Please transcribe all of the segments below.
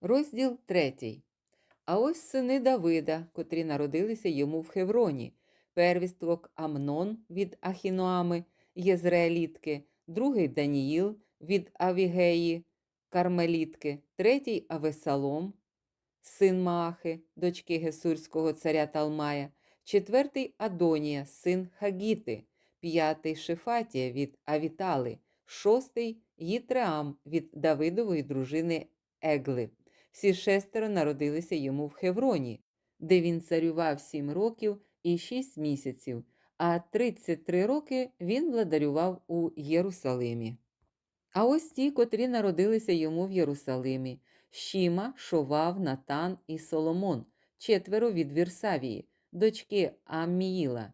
Розділ третій. А ось сини Давида, котрі народилися йому в Хевроні, первіствок Амнон від Ахіноами, Єзраелітки, другий Даніїл від Авігеї, Кармелітки, третій Авесалом, син Маахи, дочки Гесурського царя Талмая, четвертий Адонія, син Хагіти, п'ятий Шифатія від Авітали, шостий Їтреам від Давидової дружини Егли. Всі шестеро народилися йому в Хевроні, де він царював сім років і шість місяців, а 33 роки він владарював у Єрусалимі. А ось ті, котрі народилися йому в Єрусалимі, Шіма, Шовав, Натан і Соломон, четверо від Вірсавії, дочки Амміїла.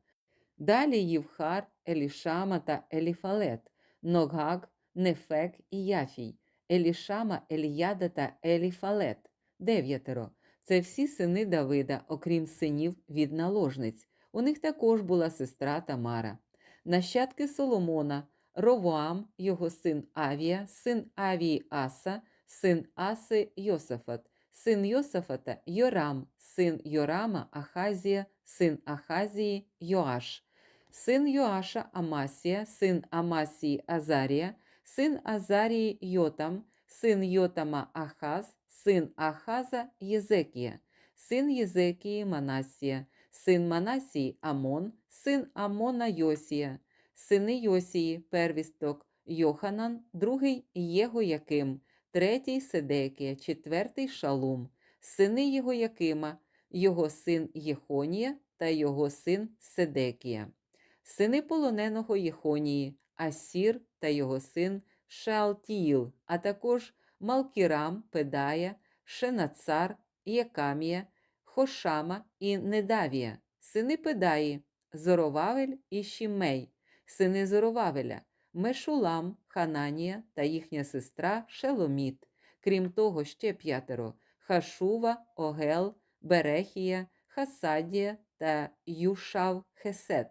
Далі Євхар, Елішама та Еліфалет, Ногаг, Нефек і Яфій, Елішама, Еліяда та Еліфалет, дев'ятеро. Це всі сини Давида, окрім синів від наложниць. У них також була сестра Тамара. Нащадки Соломона, Ровоам, його син Авія, син Авії Аса, син Аси Йосафат, син Йосафата Йорам, син Йорама Ахазія, син Ахазії Йоаш, син Йоаша Амасія, син Амасії Азарія, син Азарії Йотам, син Йотама Ахаз, син Ахаза Єзекія, син Єзекії Манасія, син Манасії Амон, син Амона Йосія, сини Йосії, первісток Йоханан, другий Єгояким, третій Седекія, четвертий Шалум, сини Єгоякима, його син Єхонія та його син Седекія, сини полоненого Єхонії, Асір та його син Шалтіїл, а також Малкірам, Педая, Шенацар, Якамія, Хошама і Недавія, сини Педаї, Зоровавель і Шімей, сини Зоровавеля, Мешулам, Хананія та їхня сестра Шеломіт, крім того, ще п'ятеро Хашува, Огел, Берехія, Хасадія та Юшав Хесет,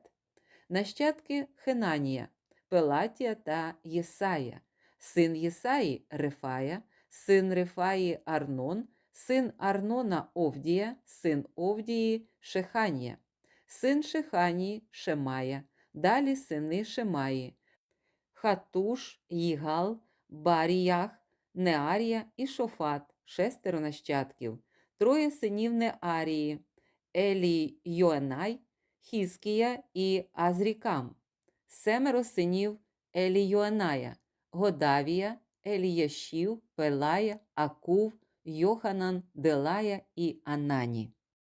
нащадки Хенанія, Пелатія та Єсая, син Єсаї Рефая, син Рефаї Арнон, син Арнона Овдія, син Овдії Шеханія, син Шеханії Шемая, далі сини Шемаї, Хатуш, Їгал, Баріях, Неарія і Шофат, шестеро нащадків, троє синів Неарії, Елі Йоенай, Хіскія і Азрікам, семеро синів Еліюаная, Годавія, Еліяшів, Пелая, Акув, Йоханан, Делая і Анані.